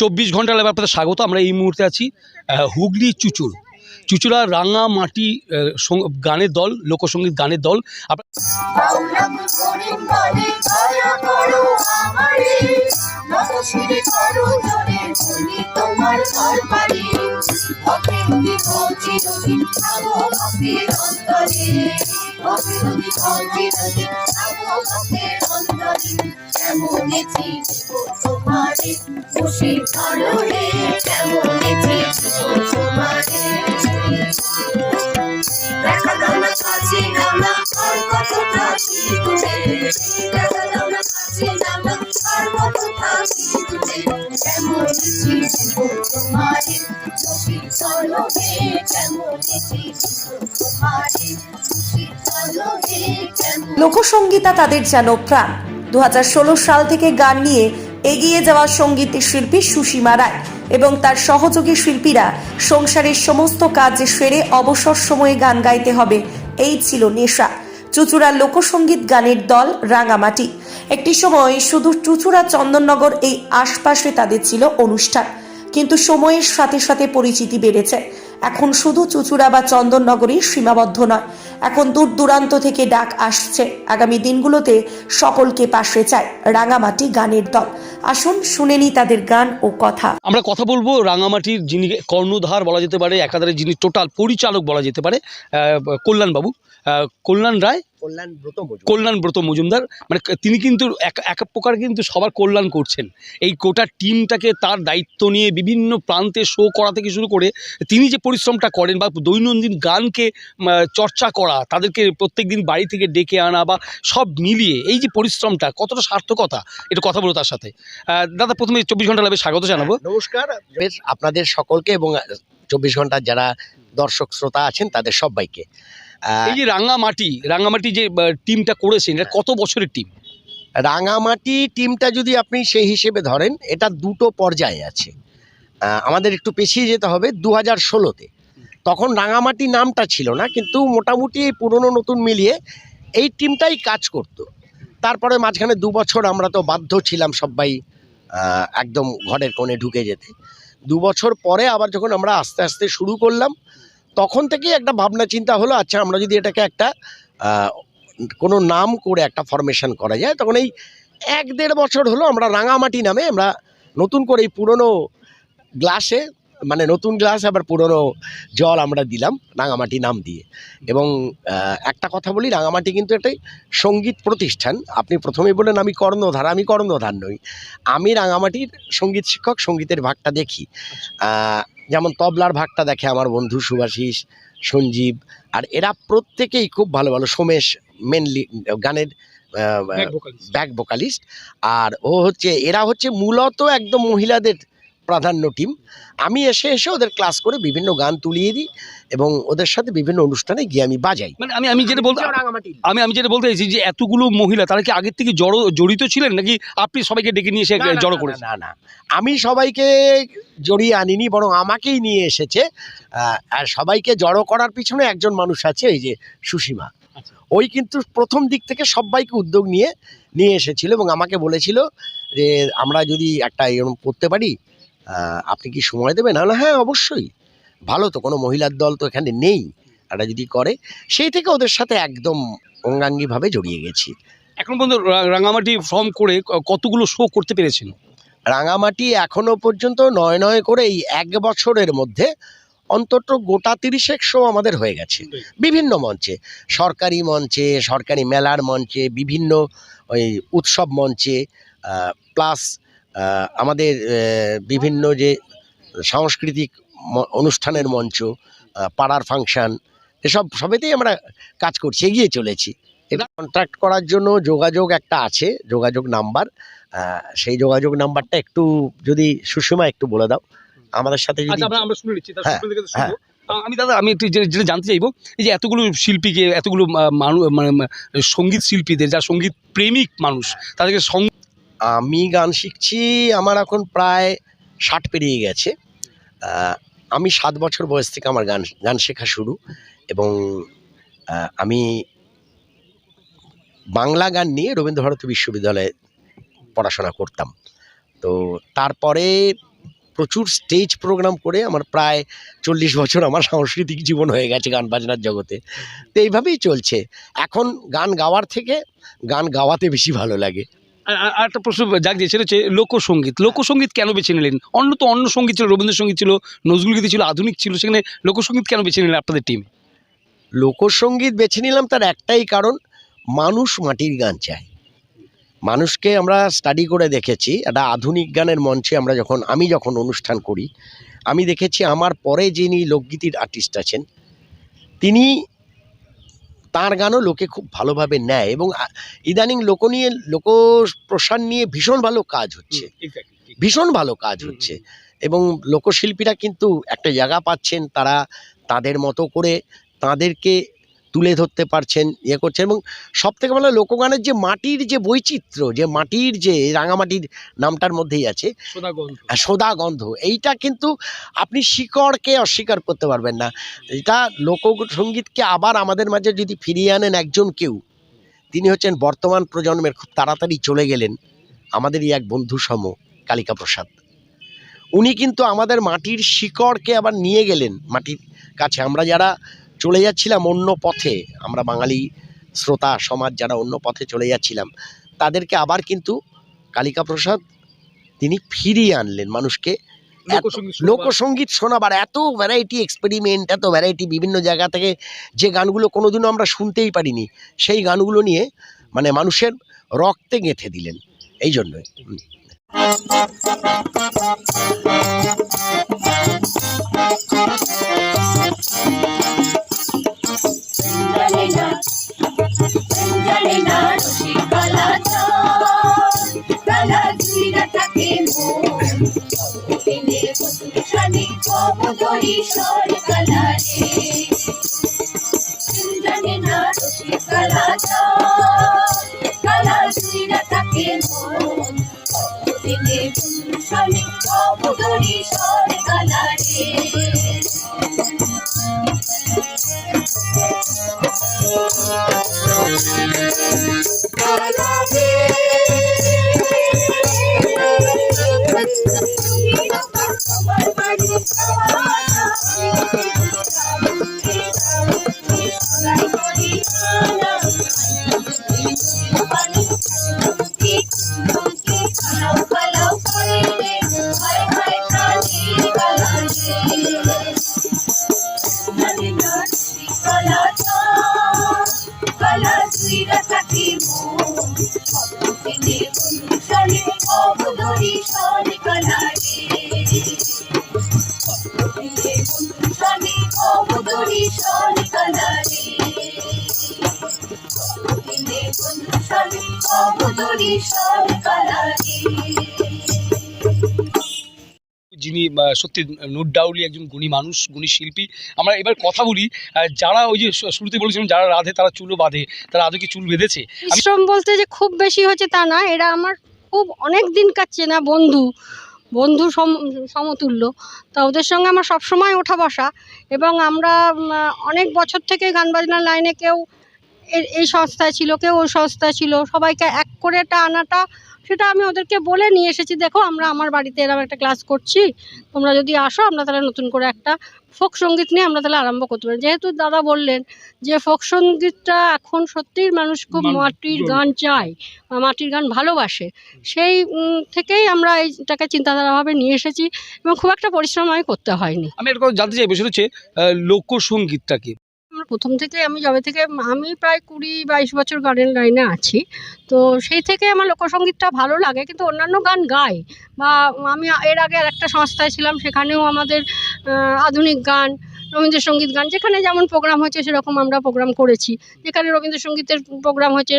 চব্বিশ ঘণ্টা লাইভ আপনাদের স্বাগত। আমরা এই মুহূর্তে আছি হুগলি চুচুড়। চুচুড়া রাঙা মাটি গানের দল লোকসঙ্গীত গানের দল। আপ- লোকসঙ্গীতা তাদের যেন প্রাণ। দু সাল থেকে গান নিয়ে এগিয়ে যাওয়া সংগীত শিল্পী সুসীমা রায় এবং তার সহযোগী শিল্পীরা সংসারের সমস্ত কাজ সেরে অবসর সময়ে গান গাইতে হবে। এই ছিল নেশা। চুচুড়া লোকসঙ্গীত গানের দল রাঙামাটি। একটি সময় শুধু চুচুড়া চন্দননগর এই আশপাশে তাদের ছিল অনুষ্ঠান। কিন্তু সময়ের সাথে সাথে পরিচিতি বেড়েছে। এখন শুধু চুচুড়া বা চন্দননগরই সীমাবদ্ধ নয়, এখন দূর দূরান্ত থেকে ডাক আসছে। আগামী দিনগুলোতে সকলকে পাশে চায় রাঙামাটি গানের দল। আসুন শুনে নি তাদের গান ও কথা। আমরা কথা বলব রাঙামাটির যিনি কর্ণধার বলা যেতে পারে, একাধারে যিনি টোটাল পরিচালক বলা যেতে পারে কল্যাণবাবু। কল্যাণ রায় কল্যাণ ব্রত মজুমদার। কল্যাণ ব্রত মজুমদার মানে তিনি কিন্তু এক এক প্রকার কিন্তু সবার কল্যাণ করছেন। এই গোটা টিমটাকে তার দায়িত্ব নিয়ে বিভিন্ন প্রান্তে শো করা থেকে শুরু করে তিনি যে পরিশ্রমটা করেন বা দৈনন্দিন গানকে চর্চা করা তাদেরকে প্রত্যেক দিন বাড়ি থেকে ডেকে আনা বা সব মিলিয়ে এই যে পরিশ্রমটা কতটা সার্থকতা এটা কথা বলো তার সাথে। দাদা প্রথমে চব্বিশ ঘণ্টা লাভে স্বাগত জানাব। নমস্কার। বেশ আপনাদের সকলকে এবং চব্বিশ ঘণ্টার যারা দর্শক শ্রোতা আছেন তাদের সবাইকে। এই যে রাঙামাটি রাঙামাটি যে টিমটা করেছেন এটা কত বছরের টিম রাঙামাটি টিমটা যদি আপনি সেই হিসেবে ধরেন এটা দুটো পর্যায়ে আছে। আমাদের একটু পেছিয়ে যেতে হবে দু হাজার ষোলোতে। তখন রাঙামাটি নামটা ছিল না কিন্তু মোটামুটি এই পুরনো নতুন মিলিয়ে এই টিমটাই কাজ করতো। তারপরে মাঝখানে দু বছর আমরা তো বাধ্য ছিলাম সবাই একদম ঘরের কোণে ঢুকে যেতে। দু বছর পরে আবার যখন আমরা আস্তে আস্তে শুরু করলাম তখন থেকেই একটা ভাবনা, চিন্তা হলো আচ্ছা আমরা যদি এটাকে একটা কোনো নাম করে একটা ফরমেশন করা যায়, তখন এই এক দেড় বছর হলো আমরা রাঙামাটি নামে আমরা নতুন করে এই পুরনো গ্লাসে মানে নতুন গ্লাস আবার পুরনো জল আমরা দিলাম রাঙামাটি নাম দিয়ে। এবং একটা কথা বলি, রাঙামাটি কিন্তু একটাই সংগীত প্রতিষ্ঠান। আপনি প্রথমেই বললেন আমি কর্ণধার আমি কর্ণধার নই। আমি রাঙামাটির সংগীত শিক্ষক, সঙ্গীতের ভাগটা দেখি। যেমন তবলার ভাগটা দেখে আমার বন্ধু সুভাষিস সঞ্জীব আর এরা প্রত্যেকেই খুব ভালো ভালো। সোমেশ মেনলি গানের ব্যাক ভোকালিস্ট আর ও হচ্ছে এরা হচ্ছে মূলত একদম মহিলাদের প্রাধান্য টিম আমি এসে এসে ওদের ক্লাস করে বিভিন্ন গান তুলিয়ে দিই এবং ওদের সাথে বিভিন্ন অনুষ্ঠানে গিয়ে আমি বাজাই। মানে আমি আমি যেটা বলতে আমি আমি যেটা বলতে চাইছি যে এতগুলো মহিলা তারা কি আগের থেকে জড়ো জড়িত ছিলেন? নাকি আপনি সবাইকে ডেকে নিয়ে এসে জড়ো করেছেন? না না আমি সবাইকে জড়িয়ে আনিনি বরং আমাকেই নিয়ে এসেছে। আর সবাইকে জড়ো করার পিছনে একজন মানুষ আছে এই যে সুসীমা। আচ্ছা। ওই কিন্তু প্রথম দিক থেকে সবাইকে উদ্যোগ নিয়ে নিয়ে এসেছিল এবং আমাকে বলেছিল যে আমরা যদি একটা এরকম করতে পারি আপনি কি সময় দেবেন? না হ্যাঁ অবশ্যই। ভালো তো কোনো মহিলার দল তো এখানে নেই। এটা যদি করে সেই থেকে ওদের সাথে একদম অঙ্গাঙ্গিভাবে জড়িয়ে গেছি। এখন পর্যন্ত রাঙামাটি ফর্ম করে কতগুলো শো করতে পেরেছেন? রাঙামাটি এখনও পর্যন্ত নয় নয় করে এই এক বছরের মধ্যে অন্তত গোটা তিরিশেক শো আমাদের হয়ে গেছে। বিভিন্ন মঞ্চে সরকারি মঞ্চে সরকারি মেলার মঞ্চে বিভিন্ন ওই উৎসব মঞ্চে প্লাস আমাদের বিভিন্ন যে সাংস্কৃতিক অনুষ্ঠানের মঞ্চ পাড়ার ফাংশন এসব সবেতেই আমরা কাজ করছি এগিয়ে চলেছি। এটা কন্ট্রাক্ট করার জন্য যোগাযোগ একটা আছে যোগাযোগ নাম্বার। সেই যোগাযোগ নাম্বারটা একটু যদি সুষমা একটু বলে দাও। আমাদের সাথে যদি আচ্ছা আমরা আমরা শুনে নিচ্ছি হ্যাঁ, হ্যাঁ। আমি দাদা আমি একটু যেটা জানতে চাইব এই যে এতগুলো শিল্পীকে এতগুলো মানুষ মানে সংগীত শিল্পীদের যারা সংগীত প্রেমিক মানুষ তাদেরকে সঙ্গ আমি গান শিখছি, আমার এখন প্রায় ষাট পেরিয়ে গেছে। আমি সাত বছর বয়স থেকে আমার গান গান শেখা শুরু এবং আমি বাংলা গান নিয়ে রবীন্দ্রভারতী বিশ্ববিদ্যালয়ে পড়াশোনা করতাম। তো তারপরে প্রচুর স্টেজ প্রোগ্রাম করে আমার প্রায় চল্লিশ বছর আমার সাংস্কৃতিক জীবন হয়ে গেছে গান বাজনার জগতে। তো এইভাবেই চলছে। এখন গান গাওয়ার থেকে গান গাওয়াতে বেশি ভালো লাগে। আর- আর- আর একটা প্রশ্ন সেটা হচ্ছে লোকসঙ্গীত লোকসঙ্গীত কেন বেছে নিলেন? অন্য তো অন্য সংগীত ছিল, রবীন্দ্রসঙ্গীত ছিল নজরুলগীতি ছিল, আধুনিক ছিল, সেখানে লোকসঙ্গীত কেন বেছে নিলেন আপনাদের টিম লোকসঙ্গীত বেছে নিলাম তার একটাই কারণ, মানুষ মাটির গান চায়। মানুষকে আমরা স্টাডি করে দেখেছি, একটা আধুনিক গানের মঞ্চে আমরা যখন, আমি যখন অনুষ্ঠান করি, আমি দেখেছি আমার পরে যিনি লোকগীতির আর্টিস্ট আছেন, তিনি তার গানও লোকে খুব ভালোভাবে নেয় এবং ইদানিং লোক নিয়ে লোক প্রসার নিয়ে ভীষণ ভালো কাজ হচ্ছে। ভীষণ ভালো কাজ হচ্ছে। এবং লোকশিল্পীরা কিন্তু একটা জায়গা পাচ্ছেন তারা তাদের মতো করে তাদেরকে তুলে ধরতে পারছেন ইয়ে করছেন এবং সব থেকে ভালো লোকগানের যে মাটির যে বৈচিত্র্য যে মাটির যে রাঙামাটির নামটার মধ্যেই আছে সোদা গন্ধ এইটা কিন্তু আপনি শিকড়কে অস্বীকার করতে পারবেন না। এটা লোকসঙ্গীতকে আবার আমাদের মাঝে যদি ফিরিয়ে আনেন একজন কেউ তিনি হচ্ছেন বর্তমান প্রজন্মের খুব তাড়াতাড়ি চলে গেলেন আমাদেরই এক বন্ধু সম কালিকা প্রসাদ। উনি কিন্তু আমাদের মাটির শিকড়কে আবার নিয়ে গেলেন মাটির কাছে। আমরা যারা চলে যাচ্ছিলাম অন্য পথে। আমরা বাঙালি শ্রোতা সমাজ যারা অন্য পথে চলে যাচ্ছিলাম তাদেরকে আবার কিন্তু কালিকা প্রসাদ তিনি ফিরিয়ে আনলেন মানুষকে। লোকসঙ্গীত শোনাবার। এত ভ্যারাইটি এক্সপেরিমেন্ট এত ভ্যারাইটি বিভিন্ন জায়গা থেকে যে গানগুলো কোনোদিনও আমরা শুনতেই পারিনি সেই গানগুলো নিয়ে মানে মানুষের রক্তে গেঁথে দিলেন এই জন্যই। হুম। জানে না জানে না রসিকলা কালা জুড়িরা থাকে মন পেলে বসুসানি যিনি সত্যি, নোট ডাউলি একজন গুণী মানুষ, গুণী শিল্পী। আমরা এবার কথা বলি যারা ওই যে শুরুতে বলেছিলাম, যারা রাধে তারা চুলও বাঁধে, তারা আদৌ কি চুল বেঁধেছে? পরিশ্রম বলতে যে খুব বেশি হচ্ছে তা না, এরা আমার খুব অনেক দিন কাটছে না, বন্ধু বন্ধু সম- সমতুল্য। তা ওদের সঙ্গে আমার সবসময় ওঠা বসা এবং আমরা অনেক বছর থেকে গান বাজনার লাইনে কেউ এই সংস্থায় ছিল কেউ ওই সংস্থায় ছিল। সবাইকে এক করে এটা আনাটা সেটা আমি ওদেরকে বলে নিয়ে এসেছি দেখো আমরা আমার বাড়িতে এরকম একটা ক্লাস করছি। তোমরা যদি আসো আমরা তাহলে নতুন করে একটা ফোক সংগীত নিয়ে আমরা তাহলে আরম্ভ করতে পারি। যেহেতু দাদা বললেন যে ফোক সঙ্গীতটা এখন সত্যিই মানুষ খুব মাটির গান চায় বা মাটির গান ভালোবাসে। সেই থেকেই আমরা এইটাকে চিন্তাধারাভাবে নিয়ে এসেছি এবং খুব একটা পরিশ্রম আমি করতে হয়নি। আমি এরকম জানতে চাইব সেটা হচ্ছে আহ, লোকসঙ্গীতটা কি? আমার প্রথম থেকে আমি যবে থেকে আমি প্রায় কুড়ি বাইশ বছর গানের লাইনে আছি। তো সেই থেকে আমার লোকসঙ্গীতটা ভালো লাগে, কিন্তু অন্যান্য গান গাই বা আমি এর আগে আর একটা সংস্থায় ছিলাম, সেখানেও আমাদের আধুনিক গান রবীন্দ্রসঙ্গীত গান, যেখানে যেমন প্রোগ্রাম হচ্ছে, সেরকম আমরা প্রোগ্রাম করেছি। যেখানে রবীন্দ্রসঙ্গীতের প্রোগ্রাম হচ্ছে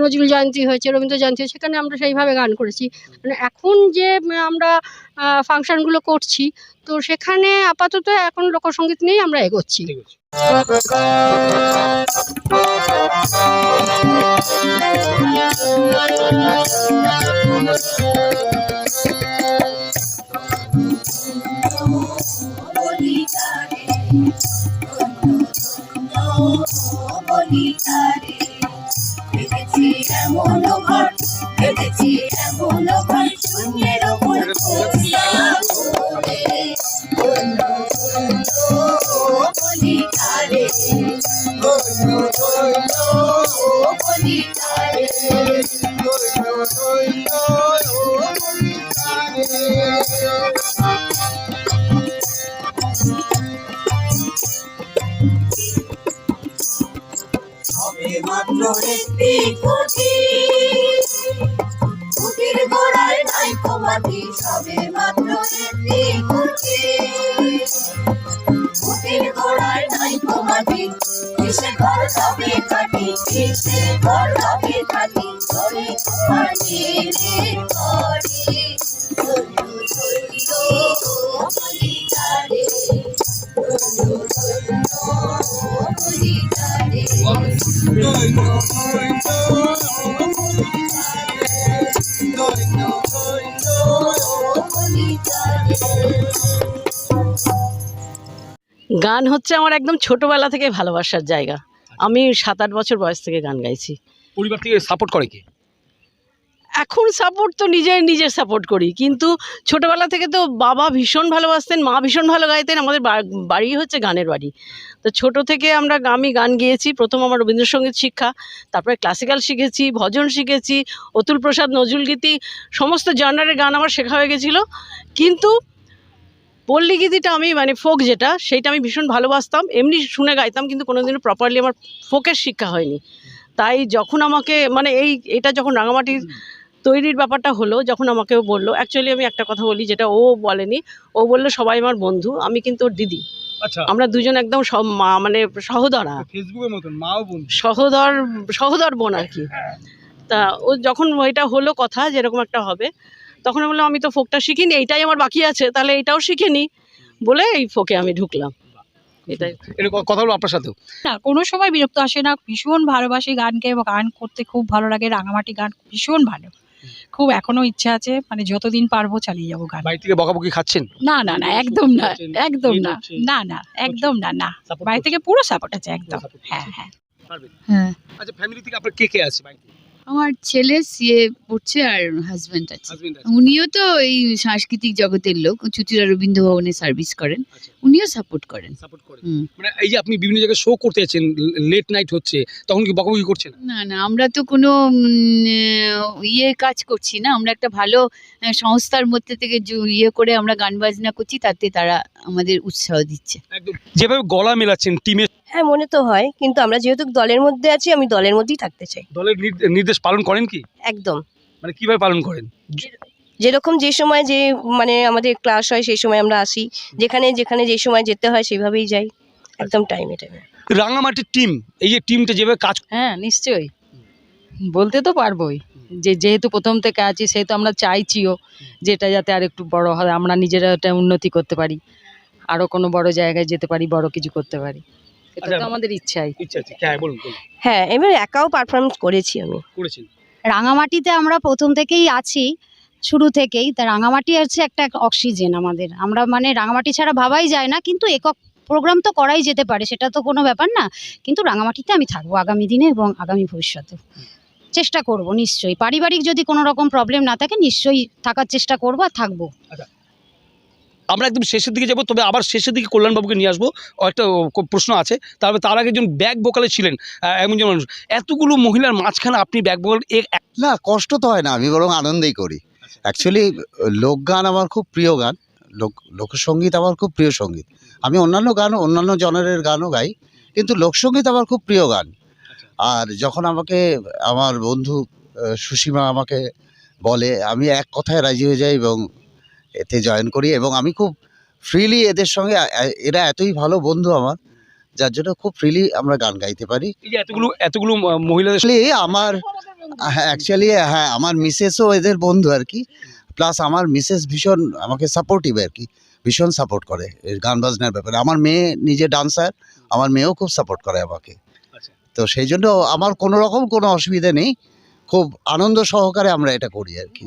নজরুল জয়ন্তী হয়েছে, রবীন্দ্র জয়ন্তী সেখানে আমরা সেইভাবে গান করেছি। মানে এখন যে আমরা ফাংশনগুলো করছি, তো সেখানে আপাতত এখন লোকসঙ্গীত নিয়েই আমরা এগোচ্ছি। ঠিক আছে। মাত্র একটি খুঁটি খুঁটির গোড়ায় নাই মাটি সবে মাত্র একটি খুঁটি খুঁটির গোড়ায় নাই মাটি কিসে ঘর হবে কাটি কিসে ঘর হবে কাটি তোমার নিয়ে ঘরে ধরু ধরু বলিদারে ধরু ধরু বলিদারে গান হচ্ছে আমার একদম ছোটবেলা থেকে ভালোবাসার জায়গা। আমি সাত আট বছর বয়স থেকে গান গাইছি। পরিবার থেকে সাপোর্ট করে কি? এখন সাপোর্ট তো নিজের নিজের সাপোর্ট করি। কিন্তু ছোটবেলা থেকে তো বাবা ভীষণ ভালোবাসতেন, মা ভীষণ ভালো গাইতেন, আমাদের বাড়ি হচ্ছে গানের বাড়ি। তো ছোট থেকে আমরা আমি গান গেয়েছি। প্রথম আমার রবীন্দ্রসঙ্গীত শিক্ষা, তারপরে ক্লাসিক্যাল শিখেছি, ভজন শিখেছি, অতুল প্রসাদ নজরুলগীতি সমস্ত জার্নারের গান আমার শেখা হয়ে গেছিল। কিন্তু পল্লীগীতিটা আমি মানে ফোক যেটা, সেইটা আমি ভীষণ ভালোবাসতাম। এমনি শুনে গাইতাম, কিন্তু কোনোদিনও প্রপারলি আমার ফোকের শিক্ষা হয়নি। তাই যখন আমাকে মানে এই, এটা যখন রাঙামাটির তৈরির ব্যাপারটা হলো যখন আমাকে ও বলল অ্যাকচুয়ালি আমি একটা কথা বলি যেটা ও বলেনি। ও বলল সবাই আমার বন্ধু আমি কিন্তু ওর দিদি। আচ্ছা। আমরা দুজন একদম সব মা- মানে সহদরা। ফেসবুকের মতন মাও বন্ধু। সহদর সহদর বোন আর কি। তা ও যখন এটা হলো কথা যেরকম একটা হবে তখন আমি বললাম আমি তো ফোকটা শিখিনি এইটাই আমার বাকি আছে তাহলে এটাও শিখে নি। বলে এই ফোকে আমি ঢুকলাম। এটাই। কথা বলব আপনার সাথেও। না কোনো সময় বিরক্ত আসে না ভীষণ ভালোবাসি গানকে গান করতে খুব ভালো লাগে রাঙামাটি গান ভীষণ ভালো। খুব এখনও ইচ্ছা আছে মানে যতদিন পারব চালিয়ে যাব গান। বাড়ি থেকে বকাবকি খাচ্ছেন? না না না একদম না একদম না না না একদম না না। বাড়ি থেকে পুরো সাপোর্ট আছে একদম। হ্যাঁ হ্যাঁ। হ্যাঁ। আচ্ছা ফ্যামিলি থেকে আপনার কে কে আছে বাড়িতে আমার ছেলে সিএ পড়ছে আর হাজবেন্ড আছে। উনিও তো এই সাংস্কৃতিক জগতের লোক চুচুড়া রবীন্দ্র ভবনে সার্ভিস করেন। আচ্ছা। উনিও সাপোর্ট করেন। মানে এই যে আপনি বিভিন্ন জায়গায় শো করতে যাচ্ছেন লেট নাইট হচ্ছে তখন কি বকাবকি করছেন? না না আমরা তো কোনো ইয়ে কাজ করছি না। আমরা একটা ভালো সংস্থার মধ্যে থেকে ইয়ে করে আমরা গান বাজনা করছি তাতে তারা আমাদের উৎসাহ দিচ্ছে। একদম। যেভাবে গলা মেলাচ্ছেন টিমের হ্যাঁ মনে তো হয়। কিন্তু আমরা যেহেতু দলের মধ্যে আছি আমি দলের মধ্যেই থাকতে চাই। দলের নির্দ- নির্দেশ পালন করেন কি? একদম। মানে কীভাবে পালন করেন? যেরকম যে সময় যে মানে আমাদের ক্লাস হয় সেই সময় আমরা আসি। যেখানে যেখানে যে সময় যেতে হয় সেভাবেই যাই। একদম টাইমে টাইমে রাঙামাটির টিম এই যে টিমটা যেভাবে কাজ হ্যাঁ নিশ্চয়ই। বলতে তো পারবোই। যে যেহেতু প্রথম থেকে আছি সেহেতু আমরা চাইছিও যে এটা যাতে আর একটু বড় হয় আমরা নিজেরা এটা উন্নতি করতে পারি। আরও কোনো বড় জায়গায় যেতে পারি বড় কিছু করতে পারি। এটা আচ্ছা। তো আমাদের ইচ্ছাই। ইচ্ছা আছে। হ্যাঁ বলুন বলুন। হ্যাঁ এবার একাও পারফরমেন্স করেছি আমি। করেছেন? রাঙামাটিতে আমরা প্রথম থেকেই আছি শুরু থেকেই। তা রাঙামাটি হচ্ছে একটা অক্সিজেন আমাদের। আমরা মানে রাঙামাটি ছাড়া ভাবাই যায় না কিন্তু একক প্রোগ্রাম তো করাই যেতে পারে সেটা তো কোনো ব্যাপার না। কিন্তু রাঙামাটিতে আমি থাকব আগামী দিনে এবং আগামী ভবিষ্যতে। চেষ্টা করব নিশ্চয়ই। পারিবারিক যদি কোনো রকম প্রবলেম না থাকে নিশ্চয়ই থাকার চেষ্টা করব আর থাকব। আমরা একদম শেষের দিকে যাব, তবে আবার শেষের দিকে কল্যাণবাবুকে নিয়ে আসব। একটা প্রশ্ন আছে। তারপরে তার আগে একজন ব্যাক ভোকালে ছিলেন এমন মানুষ। এতগুলো মহিলার মাঝখানে আপনি ব্যাক ভোকাল না, কষ্ট তো হয় না, আমি বরং আনন্দেই করি। অ্যাকচুয়ালি লোকগান আমার খুব প্রিয় গান। লোক, লোকসঙ্গীত আমার খুব প্রিয় সংগীত। আমি অন্যান্য গান, অন্যান্য জনারের গানও গাই, কিন্তু লোকসঙ্গীত আমার খুব প্রিয় গান। আর যখন আমাকে, আমার বন্ধু সুসীমা আমাকে বলে, আমি এক কথায় রাজি হয়ে যাই এবং এতে জয়েন করি এবং আমি খুব ফ্রিলি এদের সঙ্গে এরা এতই ভালো বন্ধু আমার যার জন্য খুব ফ্রিলি আমরা গান গাইতে পারি। এতগুলো এতগুলো মহিলাদের আমার হ্যাঁ অ্যাকচুয়ালি হ্যাঁ আমার মিসেসও এদের বন্ধু আর কি। প্লাস আমার মিসেস ভীষণ আমাকে সাপোর্টিভ আর কি ভীষণ সাপোর্ট করে গান বাজনার ব্যাপারে। আমার মেয়ে নিজে ডান্সার আমার মেয়েও খুব সাপোর্ট করে আমাকে। আচ্ছা। তো সেই জন্য আমার কোনো রকম কোনো অসুবিধা নেই খুব আনন্দ সহকারে আমরা এটা করি আর কি।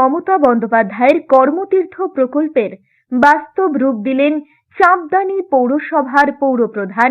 মমতা বন্দ্যোপাধ্যায়ের কর্মতীর্থ প্রকল্পের বাস্তব রূপ দিলেন চাঁদদানি পৌরসভার পৌরপ্রধান